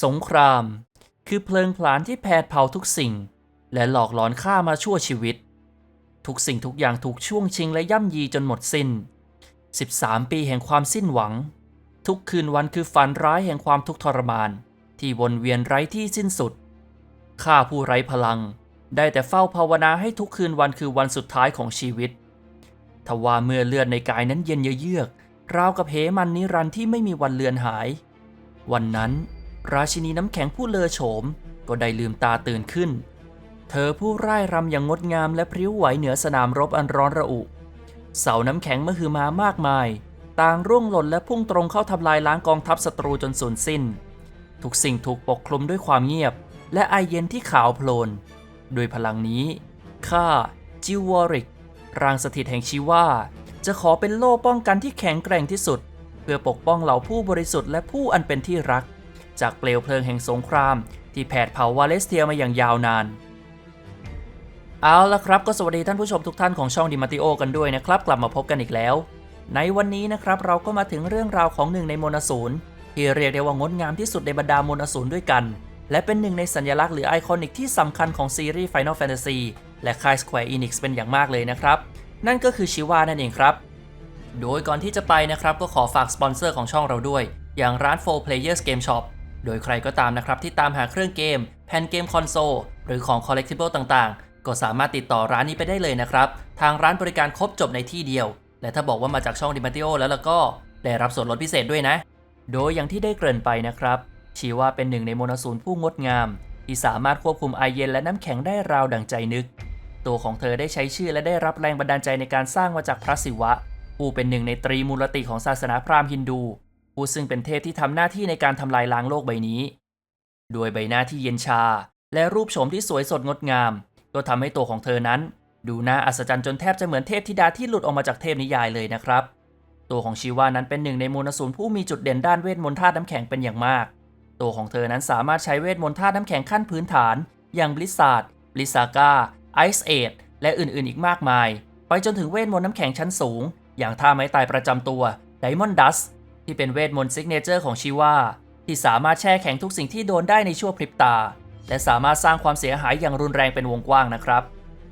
สงคราม คือเพลิงพลานที่แผดเผาทุกสิ่ง และหลอกหลอนฆ่ามาชั่วชีวิต ทุกสิ่งทุกอย่างถูกช่วงชิงและย่ำยีจนหมดสิน้น 13 ปีแห่งความสิ้นหวัง ทุกคืนวันคือฝันร้ายแห่งความทุกข์ทรมาน ที่วนเวียนไร้ที่สิ้นสุดข้าผู้ไร้พลัง ได้แต่เฝ้าภาวนาให้ทุกคืนวันคือวันสุดท้ายของชีวิตทว่าเมื่อเลือดในกายนั้นเย็นเยือกราวกับเหมันนิรันที่ไม่มีวันเลือนหาย วันนั้น ราชินีน้ำแข็งผู้เลอโฉม ก็ได้ลืมตาตื่นขึ้น เธอผู้ร่ายรำอย่างงดงามและพริ้วไหวเหนือสนามรบอันร้อนระอุ เสาน้ำแข็งมหึมามากมาย ต่างร่วงหล่นและพุ่งตรงเข้าทำลายล้างกองทัพศัตรูจนสูญสิ้น ทุกสิ่งถูกปกคลุมด้วยความเงียบ และไอเย็นที่ขาวโพลนด้วยพลังนี้ข้าจิววอริกร่างสถิตแห่งชีว่า จะขอเป็นโล่ป้องกันที่แข็งแกร่งที่สุด เพื่อปกป้องเหล่าผู้บริสุทธิ์และผู้อันเป็นที่รัก จากเปลวเพลิงแห่งสงคราม ที่แผดเผาวาเลสเทียมาอย่างยาวนาน เอาละครับก็สวัสดีท่านผู้ชมทุกท่านของช่องดิมาติโอกันด้วยนะครับ กลับมาพบกันอีกแล้ว ในวันนี้นะครับเราก็มาถึงเรื่องราวของหนึ่งในโมนาศูนที่เรียกได้ว่างดงามที่สุดในบรรดาโมนาศูนด้วยกัน และเป็นหนึ่งในสัญลักษณ์หรือไอคอนิกที่สำคัญของซีรีส์ Final Fantasy และค่าย Square Enix เป็นอย่างมากเลยนะครับ นั่นก็คือชิวานั่นเองครับ โดยก่อนที่จะไปนะครับก็ขอฝากสปอนเซอร์ของช่องเราด้วย อย่างร้าน 4 Players Game Shop โดยใครก็ตามนะครับที่ตามหาเครื่องเกม แผ่นเกมคอนโซล หรือของ Collectible ต่างๆ ก็สามารถติดต่อร้านนี้ไปได้เลยนะครับ ทางร้านบริการครบจบในที่เดียว และถ้าบอกว่ามาจากช่องดิมาติโอแล้วล่ะก็ได้รับส่วนลดพิเศษด้วยนะ โดยอย่างที่ได้เกริ่นไปนะครับชีว่าเป็นหนึ่งในโมนาศูนผู้งดงาม ที่สามารถควบคุมไอเย็นและน้ำแข็งได้ราวดังใจนึก ตัวของเธอได้ใช้ชื่อและได้รับแรงบันดาลใจในการสร้างมาจากพระศิวะผู้เป็นหนึ่งในตรีมูลติของศาสนาพราหมณ์ฮินดู ผู้ซึ่งเป็นเทพที่ทำหน้าที่ในการทำลายล้างโลกใบนี้ ด้วยใบหน้าที่เย็นชา และรูปโฉมที่สวยสดงดงาม ก็ทำให้ตัวของเธอนั้น ดูน่าอัศจรรย์จนแทบจะเหมือนเทพธิดาที่หลุดออกมาจากเทพนิยายเลยนะครับ ตัวของชีวานั้นเป็นหนึ่งในมูลสูนผู้มีจุดเด่นด้านเวทมนต์ธาตุน้ำแข็งเป็นอย่างมาก ตัวของเธอนั้นสามารถใช้เวทมนต์ธาตุน้ำแข็งขั้นพื้นฐาน อย่างบลิซาร์ดบลิซาก้าไอซ์เอดและอื่นๆ อีกมากมาย ไปจนถึงเวทมนต์น้ำแข็งชั้นสูง อย่างท่าไม้ตายประจำตัวไดมอนด์ดัส ที่เป็นเวทมนต์ซิกเนเจอร์ของชีวาที่สามารถแช่แข็งทุกสิ่งที่โดนได้ในชั่วพริบตา และสามารถสร้างความเสียหายอย่างรุนแรงเป็นวงกว้างนะครับ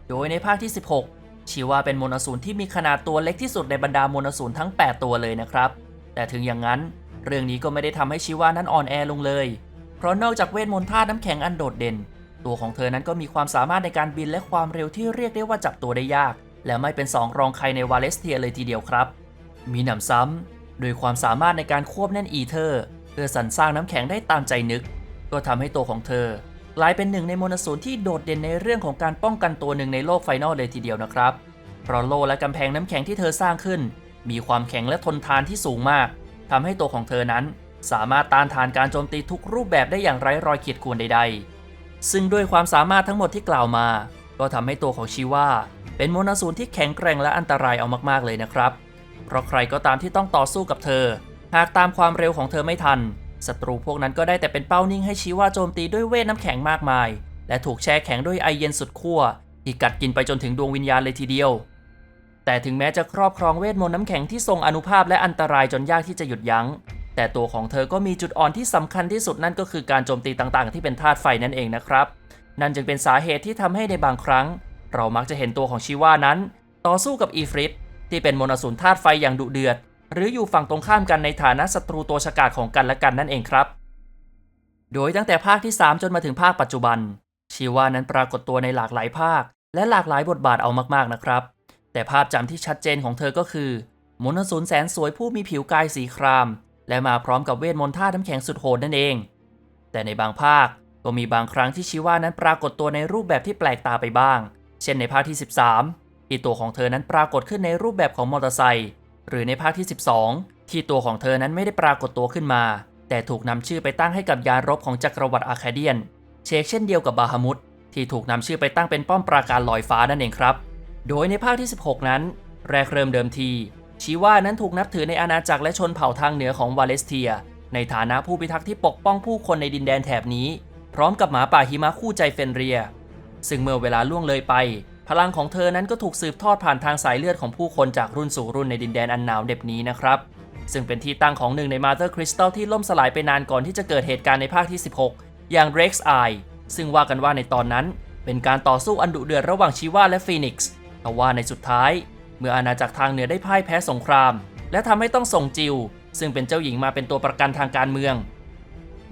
โดยในภาคที่ 16ชีวาเป็นโมนาสูนที่มีขนาดตัวเล็กที่สุดในบรรดาโมนาสูนทั้ง 8 ตัวเลยนะครับ แต่ถึงอย่างนั้น เรื่องนี้ก็ไม่ได้ทำให้ชีวานั้นอ่อนแอลงเลย เพราะนอกจากเวทมนต์ธาตุน้ำแข็งอันโดดเด่น ตัวของเธอนั้นก็มีความสามารถในการบินและความเร็วที่เรียกได้ว่าจับตัวได้ยาก และไม่เป็นสองรองใครในวาเลสเทียเลยทีเดียวครับ มีหนำซ้ำ โดยความสามารถในการควบแน่นอีเทอร์เพื่อสรรสร้างน้ำแข็งได้ตามใจนึก ก็ทำให้ตัวของเธอกลายเป็นหนึ่งในโมนาสูนที่โดดเด่นในเรื่องของการป้องกันตัวหนึ่งในโลกไฟนอลเลยทีเดียวนะครับ เพราะโลและกำแพงน้ำแข็งที่เธอสร้างขึ้น มีความแข็งและทนทานที่สูงมากทำให้ตัวของเธอนั้น สามารถต้านทานการโจมตีทุกรูปแบบได้อย่างไร้รอยขีดข่วนใด ๆ ซึ่งด้วยความสามารถทั้งหมดที่กล่าวมา ก็ทำให้ตัวของชีว่าเป็นโมนาสูนที่แข็งแกร่งและอันตรายเอามากๆเลยนะครับ เพราะใครก็ตามที่ต้องต่อสู้กับเธอ หากตามความเร็วของเธอไม่ทันศัตรูพวกนั้นก็ได้แต่เป็นเป้านิ่งให้ชีว่าโจมตีด้วยเวทน้ำแข็งมากมาย และถูกแช่แข็งด้วยไอเย็นสุดขั้วที่กัดกินไปจนถึงดวงวิญญาณเลยทีเดียว แต่ถึงแม้จะครอบครองเวทมนต์น้ำแข็งที่ทรงอนุภาพและอันตรายจนยากที่จะหยุดยัง้ง แต่ตัวของเธอก็มีจุดอ่อนที่สำคัญที่สุดนั่นก็คือการโจมตีต่างๆ ที่เป็นธาตุไฟนั่นเองนะครับ นั่นจึงเป็นสาเหตุที่ทำให้ในบางครั้ง เรามักจะเห็นตัวของชิว่านั้น ต่อสู้กับอีฟริต ที่เป็นมนาสูนธาตุไฟอย่างดุเดือด หรืออยู่ฝั่งตรงข้ามกันในฐานะศัตรูตัวฉกาจของกันและกันนั่นเองครับ โดยตั้งแต่ภาคที่ 3 จนมาถึงภาคปัจจุบัน ชีวานั้นปรากฏตัวในหลากหลายภาค และหลากหลายบทบาทเอามากๆนะครับ แต่ภาพจำที่ชัดเจนของเธอก็คือมนสูนแสนสวยผู้มีผิวกายสีคราม และมาพร้อมกับเวทมนต์ท่าน้ำแข็งสุดโหดนั่นเอง แต่ในบางภาคก็มีบางครั้งที่ชีวานั้นปรากฏตัวในรูปแบบที่แปลกตาไปบ้าง เช่นในภาคที่ 13 ที่ตัวของเธอนั้นปรากฏขึ้นในรูปแบบของมอเตอร์ไซค์หรือในภาคที่ 12 ที่ตัวของเธอนั้นไม่ได้ปรากฏตัวขึ้นมา แต่ถูกนำชื่อไปตั้งให้กับยานรบของจักรวรรดิอาคาเดียน เชกเช่นเดียวกับบาฮามุดที่ถูกนำชื่อไปตั้งเป็นป้อมปราการลอยฟ้านั่นเองครับ โดยในภาคที่ 16 นั้น แรกเริ่มเดิมที ชีว่านั้นถูกนับถือในอาณาจักรและชนเผ่าทางเหนือของวาเลสเทีย ในฐานะผู้พิทักษ์ที่ปกป้องผู้คนในดินแดนแถบนี้ พร้อมกับหมาป่าหิมะคู่ใจเฟนเรีย ซึ่งเมื่อเวลาล่วงเลยไป พลังของเธอนั้นก็ถูกสืบทอดผ่านทางสายเลือดของผู้คนจากรุ่นสู่รุ่นในดินแดนอันหนาวเหน็บนี้นะครับ ซึ่งเป็นที่ตั้งของหนึ่งในมาเ t อร์คริสตัลที่ล่มสลายไปนานก่อนที่จะเกิดเหตุการณ์ในภาคที่ 16 อย่าง Rex Eye ซึ่งว่ากันว่าในตอนนั้น เป็นการต่อสู้อันดุเดือดระหว่างชีวาและฟีนิกซ์แต่ว่าในสุดท้าย เมื่ออาณาจักรทางเหนือได้พ่ายแพ้สงคราม และทำให้ต้องส่งจิว ซึ่งเป็นเจ้าหญิงมาเป็นตัวประกันทางการเมือง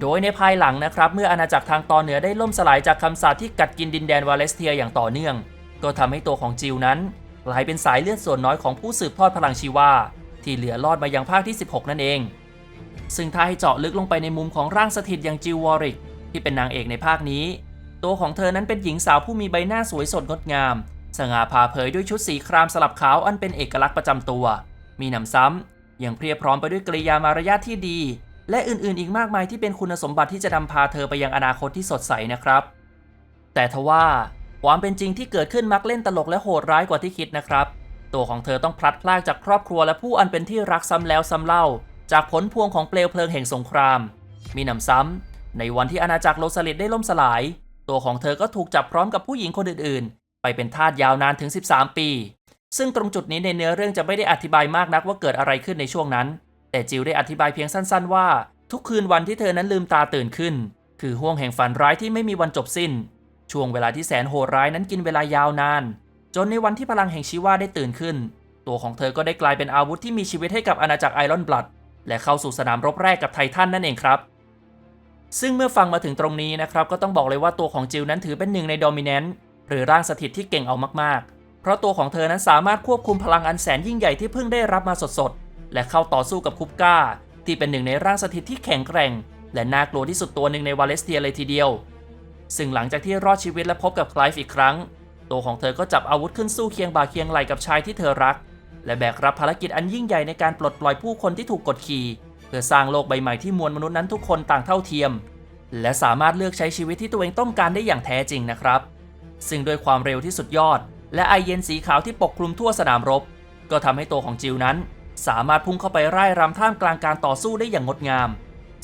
โดยในภายหลังนะครับ เมื่ออาณาจักรทางตอนเหนือได้ล่มสลายจากคำสาปที่กัดกินดินแดนวาเลสเทียอย่างต่อเนื่อง ก็ทำให้ตัวของจิวนั้นกลายเป็นสายเลือดส่วนน้อยของผู้สืบทอดพลังชีวา ที่เหลือรอดมายังภาคที่ 16 นั่นเอง ซึ่งถ้าให้เจาะลึกลงไปในมุมของร่างสถิตอย่างจิววอริกที่เป็นนางเอกในภาคนี้ ตัวของเธอนั้นเป็นหญิงสาวผู้มีใบหน้าสวยสดงดงาม สง่าผ่าเผยด้วยชุดสีครามสลับขาวอันเป็นเอกลักษณ์ประจำตัว มีหนำซ้ำยังเพียบพร้อมไปด้วยกริยามารยาทที่ดี และอื่นๆ อีกมากมายที่เป็นคุณสมบัติที่จะนำพาเธอไปยังอนาคตที่สดใสนะครับ แต่ทว่า ความเป็นจริงที่เกิดขึ้นมักเล่นตลกและโหดร้ายกว่าที่คิดนะครับ ตัวของเธอต้องพลัดพรากจากครอบครัวและผู้อันเป็นที่รักซ้ำแล้วซ้ำเล่า จากผลพวงของเปลวเพลิงแห่งสงคราม มีหนำซ้ำในวันที่อาณาจักรโลสลิดได้ล่มสลาย ตัวของเธอก็ถูกจับพร้อมกับผู้หญิงคนอื่นๆ ไปเป็นทาสยาวนานถึง 13 ปี ซึ่งตรงจุดนี้ในเนื้อเรื่องจะไม่ได้อธิบายมากนักว่าเกิดอะไรขึ้นในช่วงนั้น แต่จิวได้อธิบายเพียงสั้น ๆ ว่า ทุกคืนวันที่เธอนั้นลืมตาตื่นขึ้น คือห่วงแห่งฝันร้ายที่ไม่มีวันจบสิ้น ช่วงเวลาที่แสนโหดร้ายนั้นกินเวลายาวนาน จนในวันที่พลังแห่งชีวาได้ตื่นขึ้น ตัวของเธอก็ได้กลายเป็นอาวุธที่มีชีวิตให้กับอาณาจักรไอรอนบลัดและเข้าสู่สนามรบแรกกับไททันนั่นเองครับ ซึ่งเมื่อฟังมาถึงตรงนี้นะครับก็ต้องบอกเลยว่าตัวของจิลนั้นถือเป็นหนึ่งในโดมิเนนต์หรือร่างสถิตที่เก่งเอามากๆ เพราะตัวของเธอนั้นสามารถควบคุมพลังอันแสนยิ่งใหญ่ที่เพิ่งได้รับมาสดๆและเข้าต่อสู้กับคุปก้า ที่เป็นหนึ่งในร่างสถิตที่แข็งแกร่ง และน่ากลัวที่สุดตัวหนึ่งในวาเลสเทียเลยทีเดียว ซึ่งหลังจากที่รอดชีวิตและพบกับไคลฟ์อีกครั้ง ตัวของเธอก็จับอาวุธขึ้นสู้เคียงบ่าเคียงไหลกับชายที่เธอรัก และแบกรับภารกิจอันยิ่งใหญ่ในการปลดปล่อยผู้คนที่ถูกกดขี่ เพื่อสร้างโลกใบใหม่ที่มวลมนุษย์นั้นทุกคนต่างเท่าเทียม และสามารถเลือกใช้ชีวิตที่ตัวเองต้องการได้อย่างแท้จริงนะครับ ซึ่งด้วยความเร็วที่สุดยอด และไอเย็นสีขาวที่ปกคลุมทั่วสนามรบ ก็ทำให้ตัวของจิลนั้น สามารถพุ่งเข้าไปไล่รำท่ามกลางการต่อสู้ได้อย่างงดงาม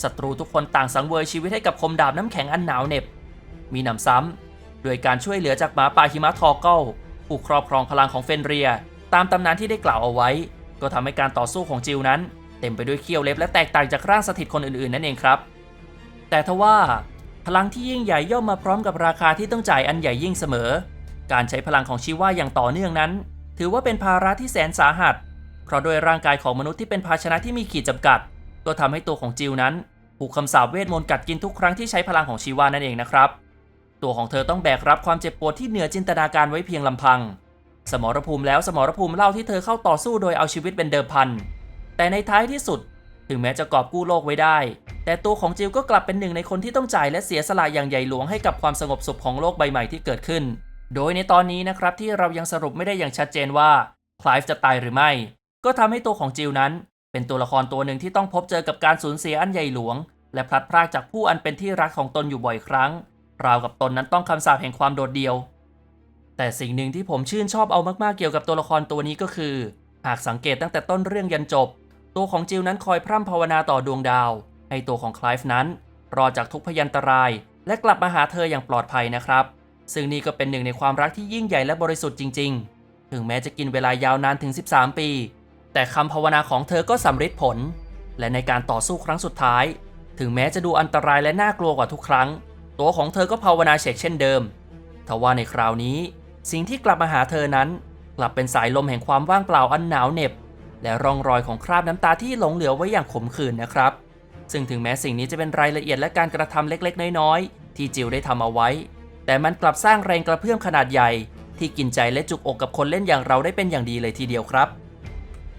ศัตรูทุกคนต่างสังเวยชีวิตให้กับคมดาบน้ำแข็งอันหนาวเหน็บ มีหนำซ้ำโดยการช่วยเหลือจากหมาป่าหิมะทอเกิลผู้ครอบครองพลังของเฟนเรีย ตามตำนานที่ได้กล่าวเอาไว้ ก็ทำให้การต่อสู้ของจิลนั้น เต็มไปด้วยเขี้ยวเล็บและแตกต่างจากร่างสถิตคนอื่นๆนั่นเองครับ แต่ทว่า พลังที่ยิ่งใหญ่ย่อมมาพร้อมกับราคาที่ต้องจ่ายอันใหญ่ยิ่งเสมอ การใช้พลังของชีว่าอย่างต่อเนื่องนั้น ถือว่าเป็นภาระที่แสนสาหัส เพราะโดยร่างกายของมนุษย์ที่เป็นภาชนะที่มีขีดจำกัด ก็ทำให้ตัวของจิลนั้นถูกคำสาปเวทมนต์กัดกินทุกครั้งที่ใช้พลังของชีวานั่นเองนะครับ ตัวของเธอต้องแบกรับความเจ็บปวดที่เหนือจินตนาการไว้เพียงลำพัง สมรภูมิแล้วสมรภูมิเล่าที่เธอเข้าต่อสู้โดยเอาชีวิตเป็นเดิมพัน แต่ในท้ายที่สุด ถึงแม้จะกอบกู้โลกไว้ได้ แต่ตัวของจิลก็กลับเป็นหนึ่งในคนที่ต้องจ่ายและเสียสละอย่างใหญ่หลวงให้กับความสงบสุขของโลกใบใหม่ที่เกิดขึ้น โดยในตอนนี้นะครับที่เรายังสรุปไม่ได้อย่างชัดเจนว่าคลายฟ์จะตายหรือไม่ ก็ทำให้ตัวของจิลนั้น เป็นตัวละครตัวหนึ่งที่ต้องพบเจอกับการสูญเสียอันใหญ่หลวง และพลัดพรากจากผู้อันเป็นที่รักของตนอยู่บ่อยครั้ง ราวกับตนนั้นต้องคำสาปแห่งความโดดเดี่ยว แต่สิ่งหนึ่งที่ผมชื่นชอบเอามากๆเกี่ยวกับตัวละครตัวนี้ก็คือ หากสังเกตตั้งแต่ต้นเรื่องยันจบ ตัวของจิลนั้นคอยพร่ำภาวนาต่อดวงดาว ให้ตัวของคลายฟ์นั้น รอจากทุกพยันตราย และกลับมาหาเธออย่างปลอดภัยนะครับ ซึ่งนี่ก็เป็นหนึ่งในความรักที่ยิ่งใหญ่และบริสุทธิ์จริง ๆ ถึงแม้จะกินเวลายาวนานถึง 13 ปี แต่คำภาวนาของเธอก็สำเร็จผล และในการต่อสู้ครั้งสุดท้าย ถึงแม้จะดูอันตรายและน่ากลัวกว่าทุกครั้ง ตัวของเธอก็ภาวนาเฉกเช่นเดิม ทว่าในคราวนี้ สิ่งที่กลับมาหาเธอนั้น กลับเป็นสายลมแห่งความว่างเปล่าอันหนาวเหน็บ และร่องรอยของคราบน้ำตาที่หลงเหลือไว้อย่างขมขื่นนะครับ ซึ่งถึงแม้สิ่งนี้จะเป็นรายละเอียดและการกระทำเล็กๆ น้อยๆ ที่จิลได้ทำเอาไว้ แต่มันกลับสร้างแรงกระเพื่อมขนาดใหญ่ ที่กินใจและจุกอกกับคนเล่นอย่างเราได้เป็นอย่างดีเลยทีเดียวครับ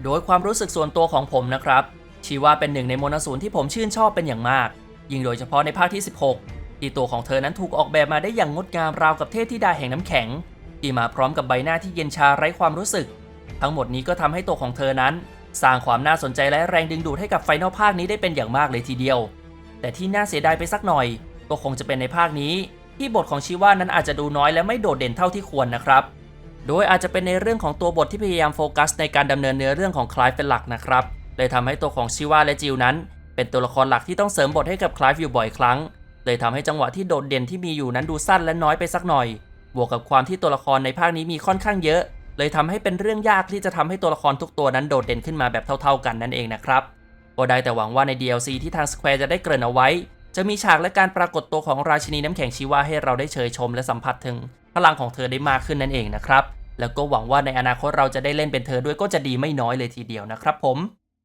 โดยความรู้สึกส่วนตัวของผมนะครับชีว่าเป็นหนึ่งในโมนาสูนที่ผมชื่นชอบเป็นอย่างมาก ยิ่งโดยเฉพาะในภาคที่ 16 ที่ตัวของเธอนั้นถูกออกแบบมาได้อย่างงดงามราวกับเทพธิดาแห่งน้ำแข็ง ที่มาพร้อมกับใบหน้าที่เย็นชาไร้ความรู้สึก ทั้งหมดนี้ก็ทำให้ตัวของเธอนั้น สร้างความน่าสนใจและแรงดึงดูดให้กับไฟนอลภาคนี้ได้เป็นอย่างมากเลยทีเดียว แต่ที่น่าเสียดายไปสักหน่อย ก็คงจะเป็นในภาคนี้ ที่บทของชิว่านั้นอาจจะดูน้อยและไม่โดดเด่นเท่าที่ควรนะครับ โดยอาจจะเป็นในเรื่องของตัวบทที่พยายามโฟกัส ในการดำเนินเนื้อเรื่องของคลายเป็นหลักนะครับเลยทำให้ตัวของชิว่าและจิวนั้น เป็นตัวละครหลักที่ต้องเสริมบทให้กับคลายอยู่บ่อยครั้ง เลยทำให้จังหวะที่โดดเด่นที่มีอยู่นั้นดูสั้นและน้อยไปสักหน่อย บวกกับความที่ตัวละครในภาคนี้มีค่อนข้างเยอะ เลยทำให้เป็นเรื่องยากที่จะทำให้ตัวละครทุกตัวนั้นโดดเด่นขึ้นมาแบบเท่า ๆ กันนั่นเองนะครับก็ได้แต่หวังว่าใน DLC ที่ทาง Square จะได้เกริ่นเอาไว้ จะมีฉากและการปรากฏตัวของราชินีน้ำแข็งชีวาให้เราได้เชยชมและสัมผัสถึงพลังของเธอได้มากขึ้นนั่นเองนะครับ แล้วก็หวังว่าในอนาคตเราจะได้เล่นเป็นเธอด้วยก็จะดีไม่น้อยเลยทีเดียวนะครับผม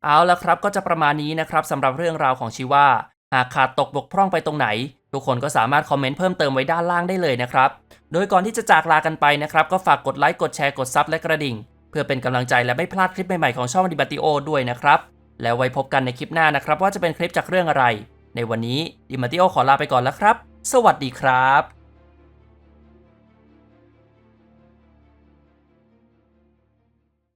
เอาละครับก็จะประมาณนี้นะครับสำหรับเรื่องราวของชีวา หากขาดตกบกพร่องไปตรงไหน ทุกคนก็สามารถคอมเมนต์เพิ่มเติมไว้ด้านล่างได้เลยนะครับ โดยก่อนที่จะจากลากันไปนะครับ ก็ฝากกดไลค์กดแชร์กดซับและกระดิ่ง เพื่อเป็นกำลังใจและไม่พลาดคลิปใหม่ๆของช่องดิบัติโอด้วยนะครับ แล้วไว้พบกันในคลิปหน้านะครับ ว่าจะเป็นคลิปจากเรื่องอะไร ในวันนี้ดิมัติโอขอลาไปก่อนแล้วครับ สวัสดีครับ